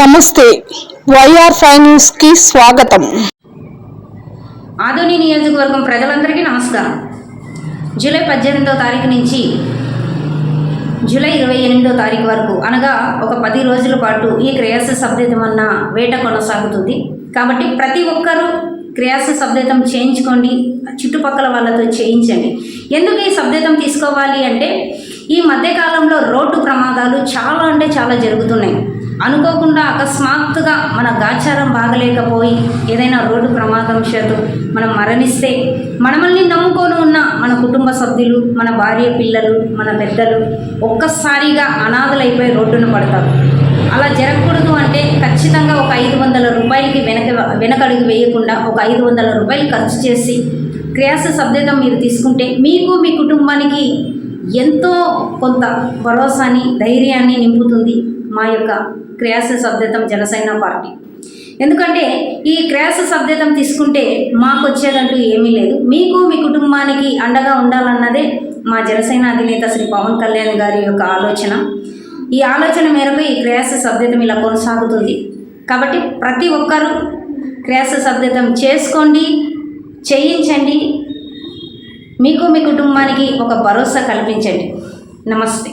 నమస్తే. YR five న్యూస్కి స్వాగతం. ఆదోని నియోజకవర్గం ప్రజలందరికీ నమస్కారం. జూలై పద్దెనిమిదో తారీఖు నుంచి జూలై ఇరవై ఎనిమిదో తారీఖు వరకు అనగా ఒక పది రోజుల పాటు ఈ క్రియాస శబ్దం అన్న వేట కొనసాగుతుంది. కాబట్టి ప్రతి ఒక్కరూ క్రియాస శబ్దం చేయించుకోండి చుట్టుపక్కల వాళ్ళతో చేయించండి. ఎందుకు ఈ శబ్దం తీసుకోవాలి అంటే ఈ మధ్యకాలంలో రోడ్డు ప్రమాదాలు చాలా అంటే చాలా జరుగుతున్నాయి. అనుకోకుండా అకస్మాత్తుగా మన గాచారం బాగలేకపోయి ఏదైనా రోడ్డు ప్రమాదం చేతు మనం మరణిస్తే మనమల్ని నమ్ముకొని ఉన్న మన కుటుంబ సభ్యులు మన భార్య పిల్లలు మన పెద్దలు ఒక్కసారిగా అనాథలైపోయి రోడ్డున పడతారు. అలా జరగకూడదు అంటే ఖచ్చితంగా ఒక ఐదు వందల రూపాయలకి వెనక వెనకడుగు వేయకుండా ఒక ఐదు వందల రూపాయలు ఖర్చు చేసి క్రియాస సభ్యత మీరు తీసుకుంటే మీకు మీ కుటుంబానికి ఎంతో కొంత భరోసాని ధైర్యాన్ని నింపుతుంది మా యొక్క క్రియాస సభ్యతం జనసేన పార్టీ. ఎందుకంటే ఈ క్రియాస సభ్యతం తీసుకుంటే మాకు వచ్చేదంటూ ఏమీ లేదు. మీకు మీ కుటుంబానికి అండగా ఉండాలన్నదే మా జనసేన అధినేత శ్రీ పవన్ కళ్యాణ్ గారి యొక్క ఆలోచన. ఈ ఆలోచన మేరకు ఈ క్రియాస సభ్యతం ఇలా కొనసాగుతుంది. కాబట్టి ప్రతి ఒక్కరూ క్రియాస సభ్యతం చేసుకోండి చేయించండి మీకు మీ కుటుంబానికి ఒక భరోసా కల్పించండి. నమస్తే.